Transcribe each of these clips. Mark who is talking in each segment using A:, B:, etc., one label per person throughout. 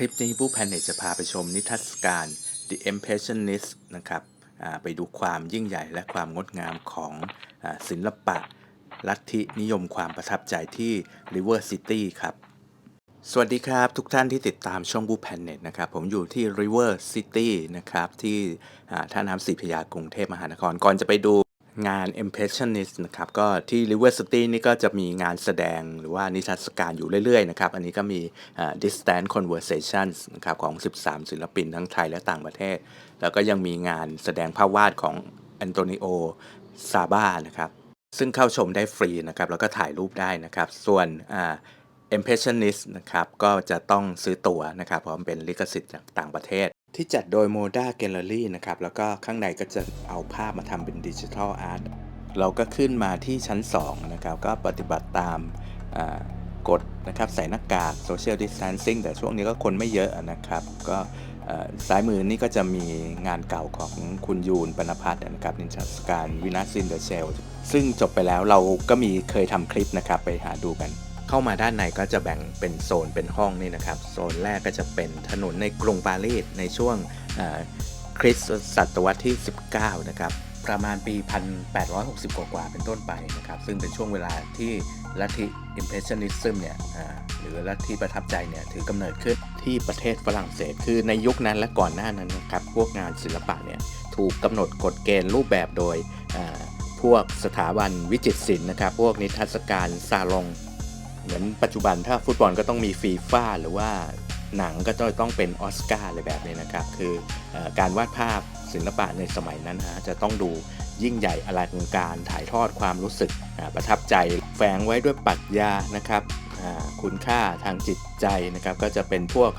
A: ลิปนี้ผู้แพนเนตจะพาไปชมนิทรรศการ The Impressionist นะครับไปดูความยิ่งใหญ่และความงดงามของอศิลปะ ลัทธินิยมความประทับใจที่ River City ครับ สวัสดีครับ ทุกท่านที่ติดตามช่องบูแพนเน็ตนะครับ ผมอยู่ที่ River City นะครับ ที่ท่าน้ำสีพยากรุงเทพมหานครก่อนจะไปดู งาน Impressionist นะครับก็ที่ River City นี่ก็จะมีงานแสดงหรือว่านิทรรศการอยู่เรื่อยๆนะครับ อันนี้ก็มีอ่า Distant Conversations นะครับของ 13 ศิลปินทั้งไทยและต่างประเทศ แล้วก็ยังมีงานแสดงภาพวาดของแอนโตนิโอซาบ้านะครับซึ่งเข้าชมได้ฟรีนะครับ แล้วก็ถ่ายรูปได้นะครับ ส่วนอ่า Impressionist นะครับก็จะต้องซื้อตั๋วนะครับเพราะมันเป็นลิขสิทธิ์จากต่างประเทศ ที่จัดโดย Moda Gallery นะครับ แล้วก็ข้างในก็จะเอาภาพมาทำเป็นดิจิทัลอาร์ตเราก็ขึ้นมาที่ชั้น 2 นะครับ ก็ปฏิบัติตามกฎนะครับ ใส่หน้ากาก Social Distancing แต่ช่วงนี้ก็คนไม่เยอะนะครับ ก็ซ้ายมือนี่ก็จะมีงานเก่าของคุณยูนปนพัฒน์นะครับนิทรรศการวินาซินเดอะเชลซึ่งจบไปแล้วเราก็มีเคยทำคลิปนะครับ ไปหาดูกัน เข้ามาด้านในก็จะแบ่งเป็นโซนเป็นห้องนี่นะครับ โซนแรกก็จะเป็นถนนในกรุงปารีสในช่วงคริสตศตวรรษที่ 19 นะครับ ประมาณปี 1860 กว่าๆเป็นต้นไปนะครับ ซึ่งเป็นช่วงเวลาที่ลัทธิ Impressionism เนี่ยหรือลัทธิประทับใจเนี่ยถือกำเนิดขึ้นที่ประเทศฝรั่งเศส คือในยุคนั้นและก่อนหน้านั้นนะครับ พวกงานศิลปะเนี่ยถูกกำหนดกฎเกณฑ์รูปแบบโดยพวกสถาบันวิจิตรศิลป์นะครับ พวกนิทรรศการซาลง เหมือนปัจจุบันถ้าฟุตบอลก็ต้องมีฟีฟ่าหรือว่าหนังก็จะต้องเป็นออสการ์อะไรแบบนี้นะครับ คืออการวาดภาพศิลปะในสมัยนั้นฮะจะต้องดูยิ่งใหญ่อลังการถ่ายทอดความรู้สึกประทับใจ แฝงไว้ด้วยปรัชญานะครับคุณค่าทางจิตใจนะครับ ก็จะเป็นพวก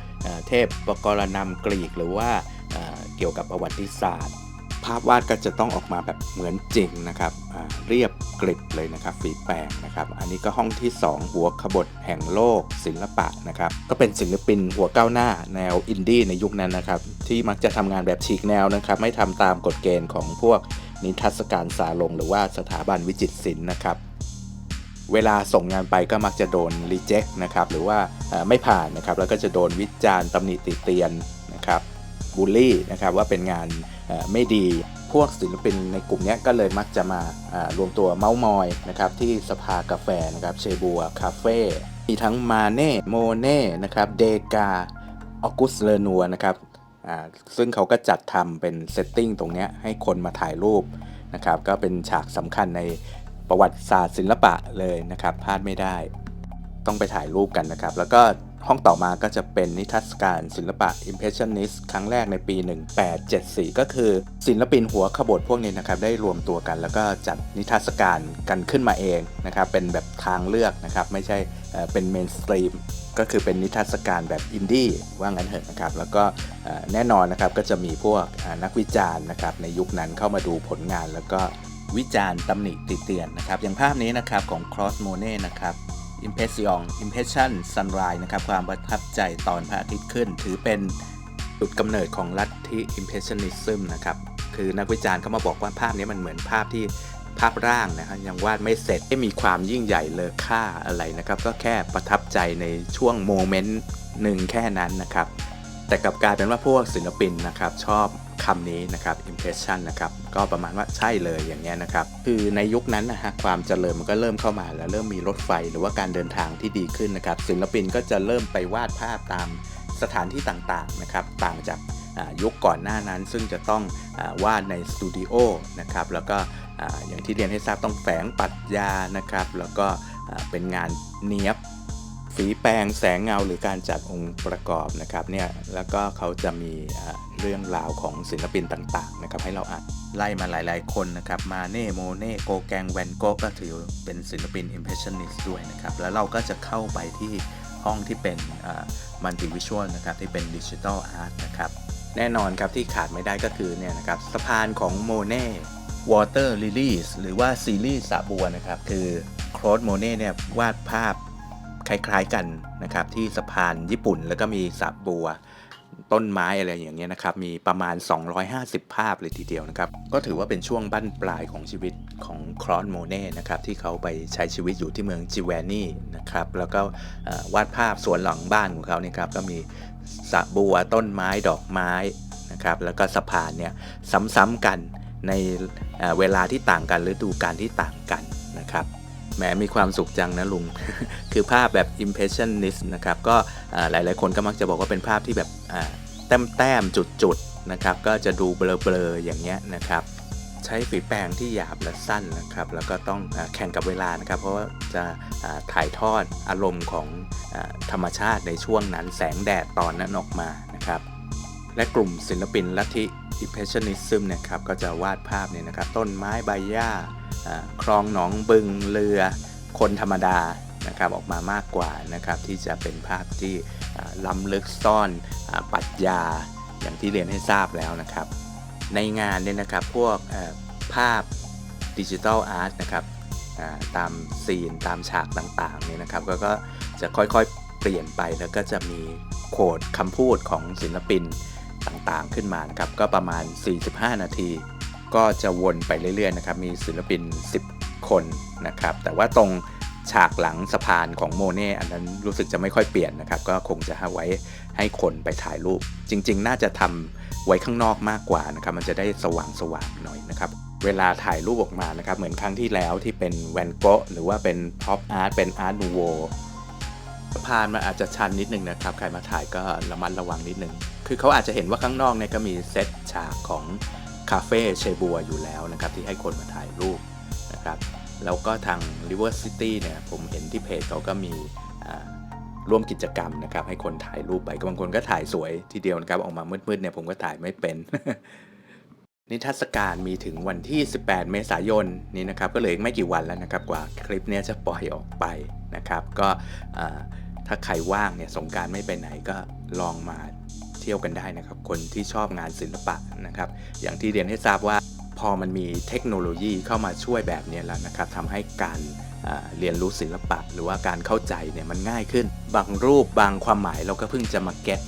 A: เทพปกรณำกรีกหรือว่าเกี่ยวกับประวัติศาสตร์ ภาพวาดก็จะต้องออกมาแบบเหมือนจริงนะครับเรียบ กริบเลยนะครับฝีแปรงนะครับ อันนี้ก็ห้องที่ 2 หัวขบถแห่งโลกศิลปะนะครับก็เป็นศิลปินหัวก้าวหน้าแนวอินดี้ในยุคนั้นนะครับที่มักจะทำงานแบบฉีกแนวนะครับไม่ทำตามกฎเกณฑ์ของพวกนิทรรศการสาลงหรือว่าสถาบันวิจิตรศิลป์นะครับเวลาส่งงานไปก็มักจะโดนรีเจ็คนะครับหรือว่าไม่ผ่านนะครับแล้วก็จะโดนวิจารณ์ตำหนิติเตียนนะครับบูลลี่นะครับว่าเป็นงานไม่ดี พวกศิลปินในกลุ่มนี้ก็เลยมักจะมารวมตัวเมาส์มอยนะครับที่สภากาแฟนะครับเชบัวคาเฟ่มีทั้งมาเน่โมเน่นะครับเดกาออกุสเลนัวนะครับซึ่งเขาก็จัดทำเป็นเซตติ้งตรงนี้ให้คนมาถ่ายรูปนะครับก็เป็นฉากสำคัญในประวัติศาสตร์ศิลปะเลยนะครับพลาดไม่ได้ ต้องไปถ่ายรูปกันนะครับ แล้วก็ ห้องต่อมาก็จะเป็นนิทรรศการศิลปะ Impressionist ครั้งแรกในปี 1874 ก็คือศิลปินหัวขบถพวกนี้นะครับได้รวมตัวกัน แล้วก็จัดนิทรรศการกันขึ้นมาเองนะครับเป็นแบบทางเลือกนะครับไม่ใช่เป็นเมนสตรีมก็คือเป็นนิทรรศการแบบอินดี้ว่างั้นเถอะนะครับแล้วก็แน่นอนนะครับก็จะมีพวกนักวิจารณ์นะครับในยุคนั้นเข้ามาดูผลงาน แล้วก็วิจารณ์ตำหนิติเตียนนะครับอย่างภาพนี้นะครับของ Cross Monet นะครับ Impression Impression Sunrise นะครับ ความประทับใจตอนพระอาทิตย์ขึ้น ถือเป็นจุดกำเนิดของลัทธิ Impressionism นะครับ คือนักวิจารณ์เขามาบอกว่าภาพนี้มันเหมือนภาพที่ภาพร่างนะครับยังวาดไม่เสร็จไม่มีความยิ่งใหญ่เลอค่าอะไรนะครับ ก็แค่ประทับใจในช่วงโมเมนต์หนึ่งแค่นั้นนะครับ แต่กลับกลายเป็นว่าพวกศิลปินนะครับชอบ คำนี้นะครับ impression นะครับก็ประมาณว่าใช่เลยอย่างเงี้ยนะครับ คือในยุคนั้นนะฮะความเจริญมันก็เริ่มเข้ามาแล้วเริ่มมีรถไฟหรือว่าการเดินทางที่ดีขึ้นนะครับ ศิลปินก็จะเริ่มไปวาดภาพตามสถานที่ต่างๆนะครับต่างจากยุคก่อนหน้านั้นซึ่งจะต้องอวาดในสตูดิโอนะครับแล้วก็อ่าอย่างที่เรียนให้ทราบต้องแฝงปรัชญานะครับ แล้วก็เป็นงานเนี้ยบ ฝีแปรงแสงเงาหรือการจัดองค์ประกอบนะครับเนี่ยแล้วก็เขาจะมีเรื่องราวของศิลปินต่างๆนะครับให้เราอ่านไล่มาหลายๆคนนะครับมาเน่โมเน่โกแกงแวนโกก็ถือเป็นศิลปิน Impressionist ด้วยนะครับ แล้วเราก็จะเข้าไปที่ห้องที่เป็นมัลติวิชวลนะครับที่เป็นดิจิทัลอาร์ตนะครับแน่นอนครับที่ขาดไม่ได้ก็คือเนี่ยนะครับสะพานของโมเน่ Water Lilies หรือว่าซีรีส์สาบัวนะครับ คือโครดโมเน่เนี่ยวาดภาพ คล้ายๆกันนะครับที่สะพานญี่ปุ่น แล้วก็มีสระบัว ต้นไม้อะไรอย่างเงี้ยนะครับมีประมาณ 250 ภาพเลยทีเดียวนะครับก็ถือว่าเป็นช่วงบั้นปลายของชีวิตของคลอนโมเน่นะครับที่เขาไปใช้ชีวิตอยู่ที่เมืองจิแวนี่นะครับแล้วก็วาดภาพสวนหลังบ้านของเขาเนี่ยครับก็มีสระบัวต้นไม้ดอกไม้นะครับแล้วก็สะพานเนี่ยซ้ำๆกันในเอ่อเวลาที่ต่างกันฤดูกาลที่ต่างกันนะครับ แหมมีความสุขจังนะลุง คือภาพแบบ impressionist นะครับ ก็หลายๆ คนก็มักจะบอกว่าเป็นภาพที่แบบอ่าแต้มแต้มจุดจุดๆนะครับ ก็จะดูเบลอๆอย่างเงี้ยนะครับ ใช้ฝีแปรงที่หยาบและสั้นนะครับ แล้วก็ต้องอแข่งกับเวลานะครับ เพราะว่าจะาถ่ายทอดอารมณ์ของอธรรมชาติในช่วงนั้นแสงแดดตอนนั้นออกมานะครับ และกลุ่มศิลปินลัทธิ Impressionism เนะครับก็จะวาดภาพเนี่ยนะครับต้นไม้ใบหญ้าคลองหนองบึงเรือคนธรรมดานะครับออกมามากกว่านะครับที่จะเป็นภาพที่ล้ำลึกซ่อนอปรัชญาอย่างที่เรียนให้ทราบแล้วนะครับ ในงานเนี่ยนะครับพวกภาพดิจิทัลอาร์ตนะครับตามซีนตามฉากต่างๆเนี่ยนะครับก็ก็จะค่อยๆเปลี่ยนไปแล้วก็จะมีโคดคำพูดของศิลปิน ต่างๆขึ้นมานะครับก็ประมาณ 45 นาที ก็จะวนไปเรื่อยๆนะครับมีศิลปิน 10 คนนะครับแต่ว่าตรงฉากหลังสะพานของโมเน่อันนั้นรู้สึกจะไม่ค่อยเปลี่ยนนะครับก็คงจะให้ไว้ให้คนไปถ่ายรูป จริง ๆ น่าจะทำไว้ข้างนอกมากกว่านะครับมันจะได้สว่างสว่างๆหน่อยนะครับเวลาถ่ายรูปออกมานะครับเหมือนครั้งที่แล้วที่เป็นแวนโกะหรือว่าเป็นพ็อปอาร์ตเป็นอาร์ตนูโวสะพานมันอาจจะชันนิดนึงนะครับ ใครมาถ่ายก็ระมัดระวังนิดนึง คือเขาอาจจะเห็นว่าข้างนอกเนี่ยก็มีเซตฉากของคาเฟ่เชบัวอยู่แล้วนะครับที่ให้คนมาถ่ายรูปนะครับแล้วก็ทาง River City เนี่ยผมเห็นที่เพจเขาก็มีร่วมกิจกรรมนะครับให้คนถ่ายรูปไปบางคนก็ถ่ายสวยทีเดียวนะครับออกมามืดๆเนี่ยผมก็ถ่ายไม่เป็น นิทรรศการมีถึงวันที่ 18 เมษายนนี้นะครับก็เหลืออีกไม่กี่วันแล้วนะครับกว่าคลิปเนี้ยจะปล่อยออกไปนะครับ ก็ถ้าใครว่างเนี่ยสงการไม่ไปไหนก็ลองมา เที่ยวกันได้นะครับ คนที่ชอบงานศิลปะนะครับ อย่างที่เรียนให้ทราบว่าพอมันมีเทคโนโลยีเข้ามาช่วยแบบนี้แล้วนะครับทำให้การเรียนรู้ศิลปะ หรือว่าการเข้าใจเนี่ยมันง่ายขึ้น บางรูปบางความหมายเราก็เพิ่งจะมาเก็ต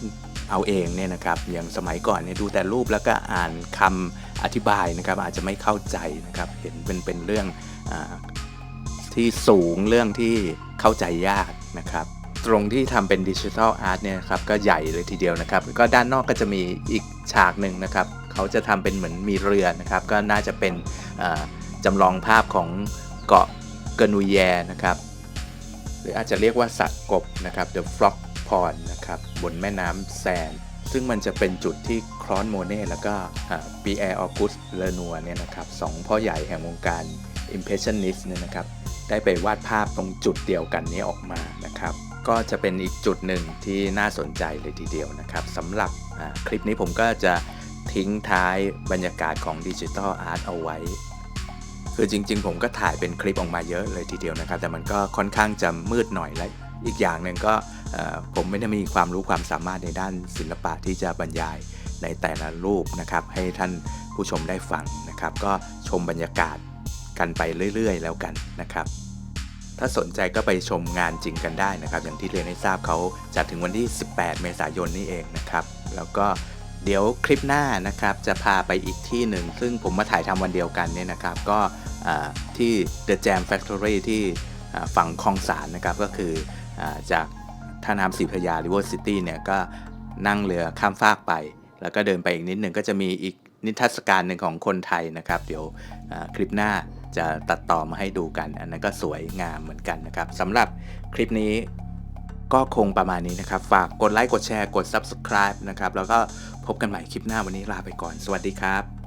A: เอาเองเนี่ยนะครับอย่างสมัยก่อนเนี่ยดูแต่รูปแล้วก็อ่านคำอธิบายนะครับ อาจจะไม่เข้าใจนะครับ เห็นเป็นเป็นเรื่องอที่สูงเรื่องที่เข้าใจยากนะครับ ตรงที่ทำเป็นดิจิทัลอาร์ตเนี่ยครับก็ใหญ่เลยทีเดียวนะครับ ก็ด้านนอกก็จะมีอีกฉากหนึ่งนะครับ เขาจะทำเป็นเหมือนมีเรือนะครับ ก็น่าจะเป็นอ่าจำลองภาพของเกาะเกนูแยนะครับ หรืออาจจะเรียกว่าสระกบนะครับ The Frog Pond นะครับบนแม่น้ำแซน ซึ่งมันจะเป็นจุดที่คลอนโมเน่แล้วก็ปีแอร์ออกุสเลนัวเนี่ยนะครับสองพ่อใหญ่แห่งวงการ Impressionist เนี่ยนะครับ ได้ไปวาดภาพตรงจุดเดียวกันนี้ออกมานะครับ ก็จะเป็นอีกจุดหนึ่งที่น่าสนใจเลยทีเดียวนะครับสำหรับคลิปนี้ผมก็จะทิ้งท้ายบรรยากาศของดิจิทัลอาร์ตเอาไว้ คือจริง ๆ ผมก็ถ่ายเป็นคลิปออกมาเยอะเลยทีเดียวนะครับ แต่มันก็ค่อนข้างจะมืดหน่อยและอีกอย่างหนึ่งก็ผมไม่ได้มีความรู้ความสามารถในด้านศิลปะที่จะบรรยายในแต่ละรูปนะครับ ให้ท่านผู้ชมได้ฟังนะครับ ก็ชมบรรยากาศกันไปเรื่อย ๆ แล้วกันนะครับ ถ้าสนใจก็ไปชมงานจริงกันได้นะครับ อย่างที่เรียนให้ทราบเขาจัดถึงวันที่ 18 เมษายนนี่เองนะครับ แล้วก็เดี๋ยวคลิปหน้านะครับจะพาไปอีกที่หนึ่ง ซึ่งผมมาถ่ายทำวันเดียวกันเนี่ยนะครับ ก็ที่ The Jam Factory ที่ฝั่งคลองสารนะครับ ก็คืออจากท่าน้ำสีพระยา River City เนี่ยก็นั่งเรือข้ามฟากไป แล้วก็เดินไปอีกนิดหนึ่งก็จะมีอีกนิทรรศการหนึ่งของคนไทยนะครับ เดี๋ยวคลิปหน้า จะตัดต่อมาให้ดูกัน อันนั้นก็สวยงามเหมือนกันนะครับสำหรับคลิปนี้ก็คงประมาณนี้นะครับ ฝากกดไลค์กดแชร์กด Subscribe นะครับ แล้วก็พบกันใหม่คลิปหน้าวันนี้ลาไปก่อน สวัสดีครับ